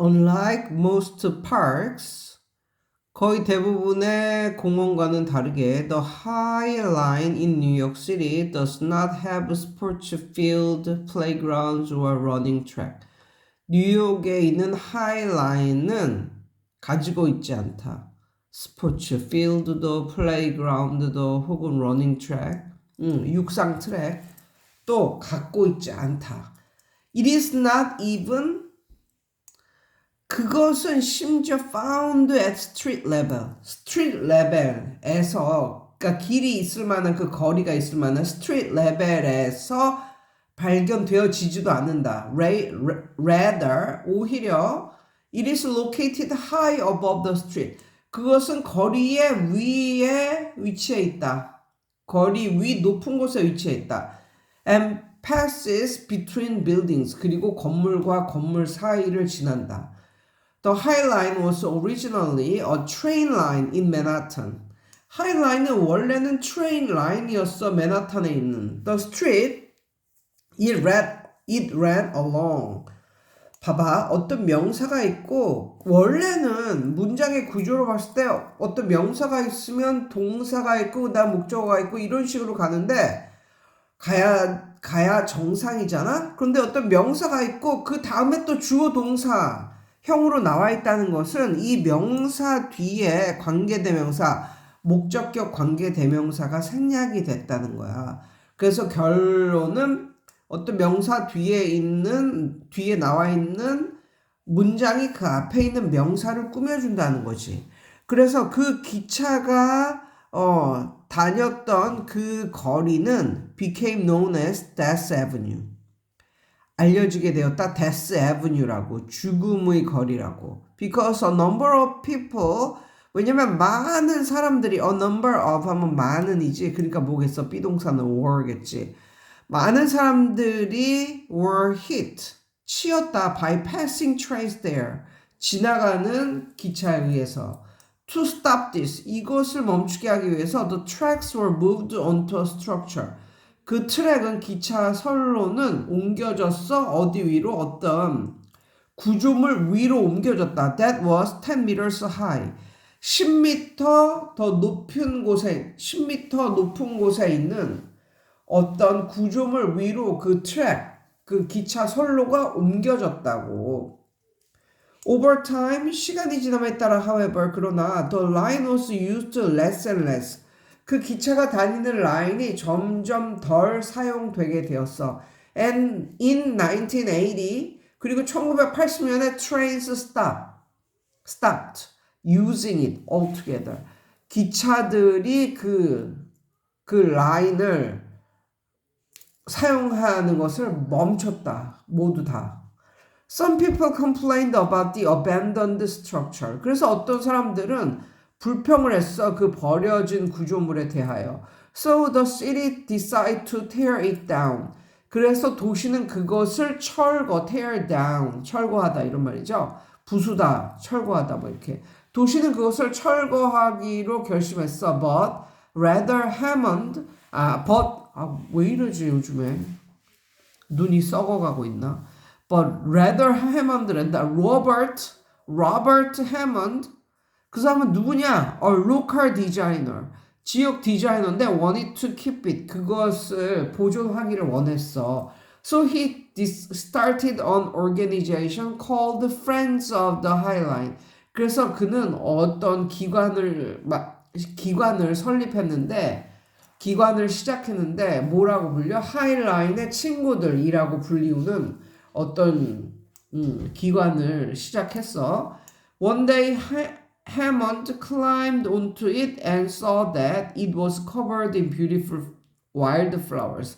Unlike most parks, 거의 대부분의 공원과는 다르게 the High Line in New York City does not have sports field, playgrounds or running track. 뉴욕에 있는 하이라인은 가지고 있지 않다. 스포츠 필드도 플레이그라운드도 혹은 러닝 트랙, 음, 육상 트랙 또 갖고 있지 않다. It is not even 그것은 심지어 found at street level, street level에서 그러니까 길이 있을 만한 그 거리가 있을 만한 street level에서 발견되어지지도 않는다. Ra- ra- Rather, 오히려 it is located high above the street. 그것은 거리의 위에 위치해 있다. 거리 위 높은 곳에 위치해 있다. And passes between buildings. 그리고 건물과 건물 사이를 지난다. The High Line was originally a train line in Manhattan. High Line은 원래는 train line이었어. 맨하탄에 있는. The street it ran, it ran along. 봐봐. 어떤 명사가 있고, 원래는 문장의 구조로 봤을 때 어떤 명사가 있으면 동사가 있고, 그 다음 목적어가 있고, 이런 식으로 가는데, 가야, 가야 정상이잖아? 그런데 어떤 명사가 있고, 그 다음에 또 주어 동사, 형으로 나와 있다는 것은 이 명사 뒤에 관계대명사, 목적격 관계대명사가 생략이 됐다는 거야. 그래서 결론은 어떤 명사 뒤에 있는 뒤에 나와 있는 문장이 그 앞에 있는 명사를 꾸며준다는 거지. 그래서 그 기차가 어, 다녔던 그 거리는 became known as Death Avenue. 알려지게 되었다. Death Avenue라고 죽음의 거리라고. Because a number of people 왜냐면 많은 사람들이 a number of 하면 많은이지. 그러니까 뭐겠어? 비동사는 were겠지. 많은 사람들이 were hit, 치였다 by passing trains there. 지나가는 기차에 의해서. To stop this, 이것을 멈추게 하기 위해서 the tracks were moved onto a structure. 그 트랙은 기차 선로는 옮겨졌어. 어디 위로? 어떤 구조물 위로 옮겨졌다. That was 10 meters high. 10m 더 높은 곳에, 10m 높은 곳에 있는 어떤 구조물 위로 그 트랙, 그 기차 선로가 옮겨졌다고. Over time, 시간이 지남에 따라, however, 그러나 the line was used less and less. 그 기차가 다니는 라인이 점점 덜 사용되게 되었어. And in 1980, 그리고 1980년에 trains stop, stopped using it altogether. 기차들이 그, 그 라인을 사용하는 것을 멈췄다. 모두 다. Some people complained about the abandoned structure. 그래서 어떤 사람들은 불평을 했어. 그 버려진 구조물에 대하여. So the city decided to tear it down. 그래서 도시는 그것을 철거, tear down, 철거하다 이런 말이죠. 부수다, 철거하다 뭐 이렇게. 도시는 그것을 철거하기로 결심했어. But rather Hammond, 아, but 아, 왜 이러지 요즘에? 눈이 썩어가고 있나? But rather Hammond란다. Robert, Robert Hammond. 그 사람은 누구냐? A local designer. 지역 디자이너인데 wanted to keep it. 그것을 보존하기를 원했어. So he started an organization called Friends of the High Line. 그래서 그는 어떤 기관을 마- 기관을 설립했는데 기관을 시작했는데 뭐라고 불려? 하이라인의 친구들이라고 불리우는 어떤 음, 기관을 시작했어. One day Hammond climbed onto it and saw that it was covered in beautiful wildflowers.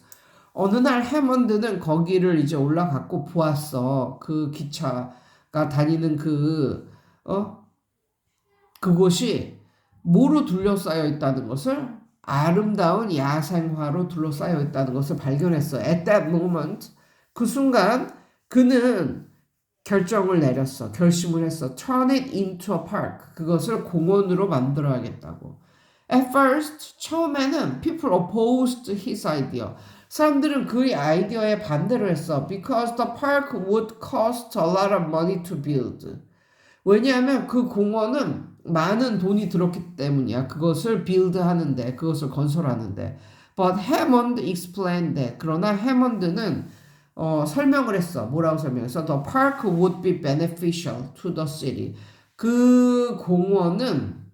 어느 날 해먼드는 거기를 이제 올라갔고 보았어. 그 기차가 다니는 그, 어? 그곳이 뭐로 둘러싸여 있다는 것을 아름다운 야생화로 둘러싸여 있다는 것을 발견했어. At that moment, 그 순간 그는 결정을 내렸어. 결심을 했어. Turn it into a park. 그것을 공원으로 만들어야겠다고. At first, 처음에는 people opposed his idea. 사람들은 그 아이디어에 반대를 했어. Because the park would cost a lot of money to build. 왜냐하면 그 공원은 많은 돈이 들었기 때문이야. 그것을 build 하는데, 그것을 건설하는데. But Hammond explained that. 그러나 해먼드는 어, 설명을 했어. 뭐라고 설명했어? The park would be beneficial to the city. 그 공원은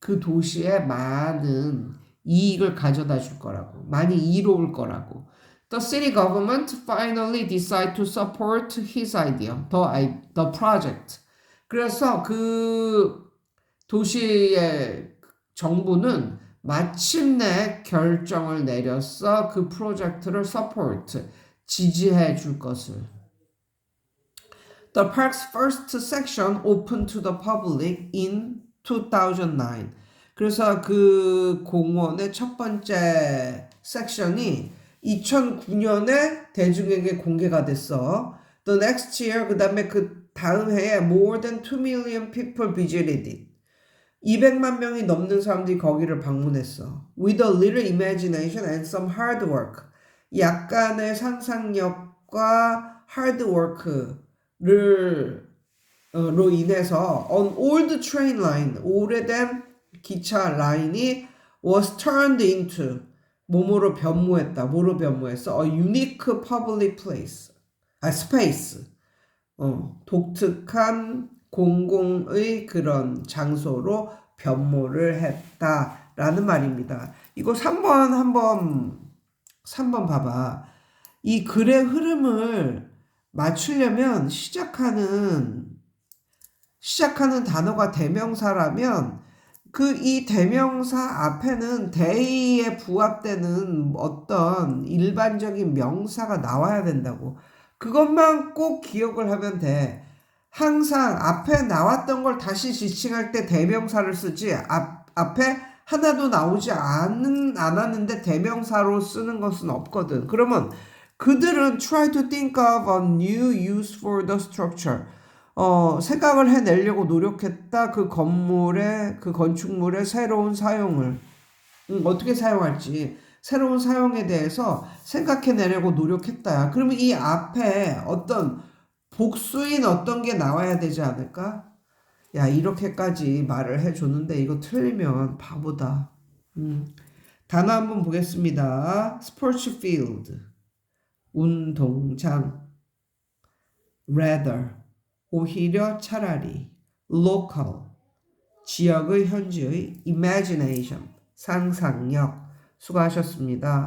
그 도시에 많은 이익을 가져다 줄 거라고. 많이 이로울 거라고. The city government finally decided to support his idea, the, the project. 그래서 그 도시의 정부는 마침내 결정을 내렸어. 그 프로젝트를 support, 지지해 줄 것을. The park's first section opened to the public in 2009. 그래서 그 공원의 첫 번째 섹션이 2009년에 대중에게 공개가 됐어. The next year, 그 다음에 그 다음 해에 more than 2 million people visited it. 200만 명이 넘는 사람들이 거기를 방문했어. With a little imagination and some hard work. 약간의 상상력과 work를 어, 로 인해서 on old train line 오래된 기차 라인이 was turned into 뭐뭐로 변모했다. 뭐로 변모했어? A unique public place. 아 space. 어, 독특한 공공의 그런 장소로 변모를 했다라는 말입니다. 이거 3번 한번 3번 봐봐. 이 글의 흐름을 맞추려면 시작하는 시작하는 단어가 대명사라면 그 이 대명사 앞에는 대의에 부합되는 어떤 일반적인 명사가 나와야 된다고. 그것만 꼭 기억을 하면 돼. 항상 앞에 나왔던 걸 다시 지칭할 때 대명사를 쓰지 앞, 앞에 하나도 나오지 않은, 않았는데 대명사로 쓰는 것은 없거든. 그러면 그들은 try to think of a new use for the structure. 어, 생각을 해내려고 노력했다. 그 건물의, 그 건축물의 새로운 사용을. 음, 어떻게 사용할지. 새로운 사용에 대해서 생각해내려고 노력했다. 그러면 이 앞에 어떤 복수인 어떤 게 나와야 되지 않을까? 야, 이렇게까지 말을 해줬는데 이거 틀리면 바보다. 음. 단어 한번 보겠습니다. 스포츠 필드. 운동장. rather. 오히려 차라리. local. 지역의 현지의 imagination. 상상력. 수고하셨습니다.